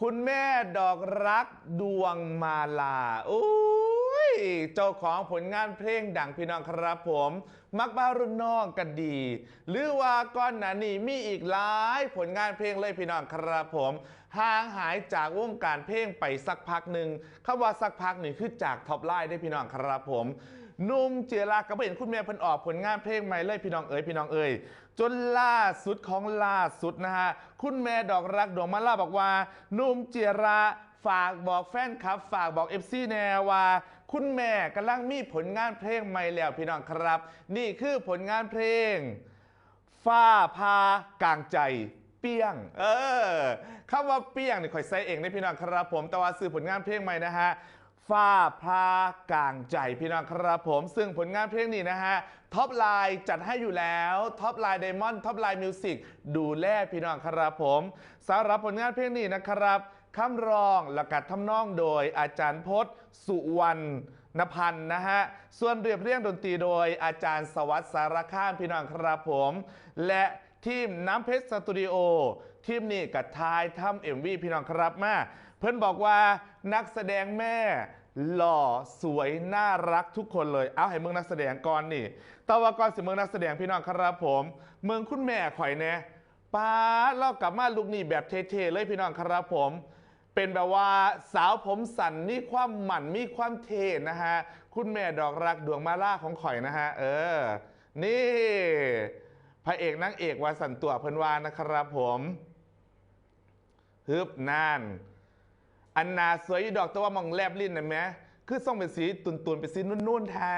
คุณแม่ดอกรักดวงมาลาอุ้ เจ้าของผลงานเพลงดังพี่น้องครับผม มักบ้ารุ่นน้องกันดี หรือว่าก้อนหนานี่มีอีกหลายผลงานเพลงเลยพี่น้องครับผมห่างหายจากวงการเพลงไปสักพักหนึ่งคำว่าสักพักนี่คือจากท็อปไลน์ได้พี่น้องครับผมนุ่มเจราก็ไปเห็นคุณแม่เพิ่นออกผลงานเพลงใหม่เลยพี่น้องเอ๋ยพี่น้องเอ๋ยจนล่าสุดของล่าสุดนะฮะคุณแม่ดอกรักดวงมาล่าบอกว่านุ่มเจรา ฝากบอกแฟนคลับ ฝากบอกเอฟซีแนวว่า คุณแม่กำลังมีผลงานเพลงใหม่แล้วพี่น้องครับ นี่คือผลงานเพลงฝ้าพากลางใจเปี้ยง เออคำว่าเปี้ยงนี่ข่อยใส่เองนะพี่น้องครับผมแต่ว่าซื้อผลงานเพลงใหม่นะฮะฝ้าพากลางใจพี่น้องครับผม ซึ่งผลงานเพลงนี้นะฮะท็อปไลน์จัดให้อยู่แล้วท็อปไลน์ไดมอนด์ท็อปไลน์มิวสิกดูแลพี่น้องครับผมสำหรับผลงานเพลงนี้นะครับ คำร้องและกัดทำนองโดยอาจารย์พจน์สุวรรณนพันธ์นะฮะ ส่วนเรียบเรียงดนตรีโดยอาจารย์สวัสดิ์สารข้ามพี่น้องครับผม และทีมน้ำเพชรสตูดิโอทีมนี้กับทายทำเอ็มวีพี่น้องครับมาเพื่อนบอกว่านักแสดงแม่ หล่อสวยน่ารักทุกคนเลย เอาให้เมืองนักแสดงก่อนนี่ตะวากรสิเมืองนักแสดงพี่น้องครับผม เมืองคุณแม่ข่อยแน่ป้าเล่ากลับมาลูกนี่แบบเท่ๆเลยพี่น้องครับผม เป็นแบบว่าสาวผมสันมีความหมั่นมีความเท่นะฮะ คุณแม่ดอกรักดวงมาล่าของข่อยนะฮะ เออ นี่ พระเอกนางเอกวาสันตัวเพิ่นวานะครับผมฮึบนาน อันนาสวยดอกแต่ว่ามองแลบลิ้นนะแมคือส่งเป็นสีตุนตุนๆเป็นสีนุ่นๆแท้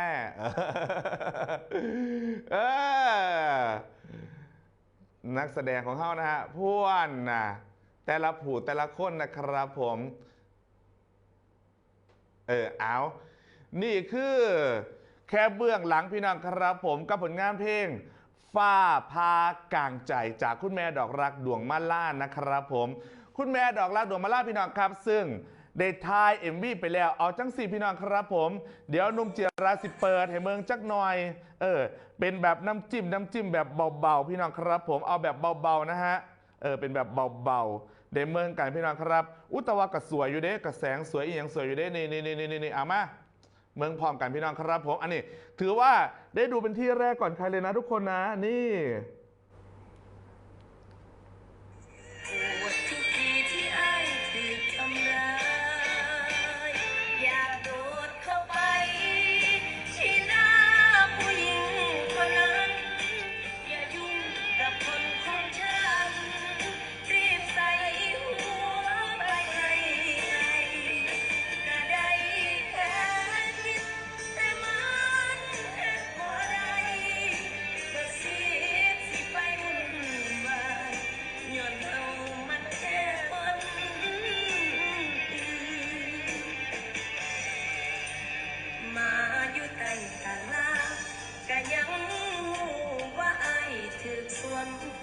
เออ นักแสดงของเขานะฮะพวนนะ แต่ละผู้แต่ละคนนะครับผม เออเอานี่คือแค่เบื้องหลังพี่น้องครับผมกับผลงานเพลงฝ้าพากลางใจจากคุณแม่ดอกรักดวงมาล่านะครับผม คุณแม่ดอกรักดวงมาล่าพี่น้องครับ ซึ่งได้ทายเอ็มวีไปแล้วเอาจังสี่พี่น้องครับผม เดี๋ยวนุ่มเจียราสิเปิดให้เมืองจักหน่อย เออ เป็นแบบน้ำจิ้มน้ำจิ้มแบบเบาๆ พี่น้องครับผมเอาแบบเบาๆนะฮะ เออเป็นแบบเบาๆ เดเมืองกันพี่น้องครับ อุตวากระสวยอยู่เด้กระแสงสวยอีหยังสวยอยู่เด้นี่นี่นี่นี่นี่เอามาเมืองพร้อมกันพี่น้องครับผมอันนี้ถือว่าได้ดูเป็นที่แรกก่อนใครเลยนะทุกคนนะนี่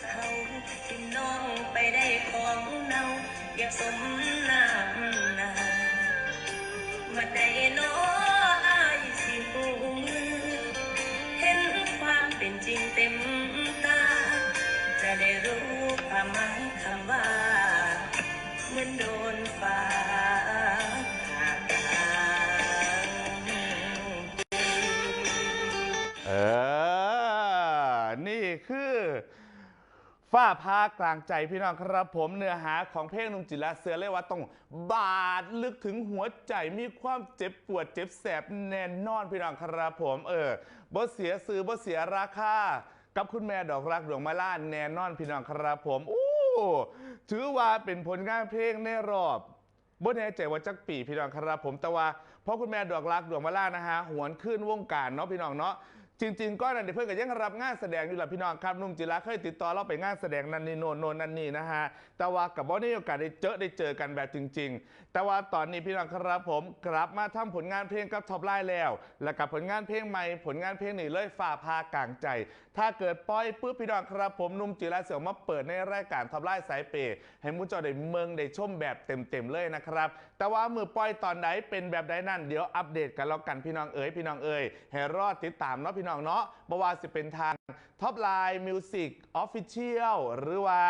เขาที่น้องไปได้ของเนาอยากสมน้ำนามาได้น้ออายสิหูมือเห็นความเป็นจริงเต็มตา จะได้รู้ความหมายคำว่าเหมือนโดนฟ้าผ่ากลางเออ นี่คือ ฝ้าพากลางใจพี่น้องครับผมเนื้อหาของเพลงนุ่มจิระเสือเลยว่าต้องบาดลึกถึงหัวใจมีความเจ็บปวดเจ็บแสบแน่นอนพี่น้องครับผมเออบ่เสียซื้อบ่เสียราคากับคุณแม่ดอกรักดวงมาล่าแน่นอนพี่น้องครับผมอู้ถือว่าเป็นผลงานเพลงในรอบบ่แน่ใจว่าจักปีพี่น้องครับผมแต่ว่าเพราะคุณแม่ดอกรักดวงมาล่านะฮะหวนขึ้นวงการเนาะพี่น้องเนาะ จริงๆก็นั่นเดเพื่อนก็ยังรับงานแสดงอยู่แหละพี่น้องครับนุ่มจิระเคยติดต่อเราไปงานแสดงนั่นนี่โนนโนนนั่นนี่นะฮะแต่ว่ากับบ่ได้มีโอกาสได้เจอได้เจอกันแบบจริง ๆ แต่ว่าตอนนี้พี่น้องครับผมกลับมาทำผลงานเพลงกับท็อปไลน์แล้ว แล้วกับผลงานเพลงใหม่ผลงานเพลงนี่เลยฝ่าพากลางใจ ถ้าเกิดปล่อยปุ๊บพี่น้องครับผมนุ่มจิระเสียวมาเปิดในรายการท็อปไลน์สายเปย์ให้มุจอได้เมืองได้ชมแบบเต็มๆเลยนะครับแต่ว่ามือปล่อยตอนไหนเป็นแบบใดนั่นเดี๋ยวอัปเดตกันแล้วกันพี่น้องเอ๋ยพี่น้องเอ๋ยให้รอดติดตามเนาะพี่พี่น้องเนาะบ่ว่าสิเป็นทางท็อปไลน์มิวสิกออฟฟิเชียลหรือว่า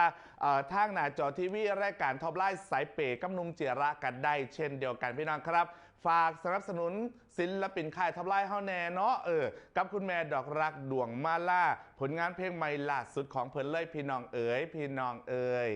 ทางหน้าจอทีวีรายการท็อปไลน์สายเปย์กำนุมเจระกันได้เช่นเดียวกันพี่น้องครับ ฝากสนับสนุนศิลปินค่ายท็อปไลน์เฮาแน่เนาะเออกับคุณแม่ดอกรักดวงมาล่า ผลงานเพลงใหม่ล่าสุดของเพิ่นเลยพี่น้องเอ๋ยพี่น้องเอ๋ย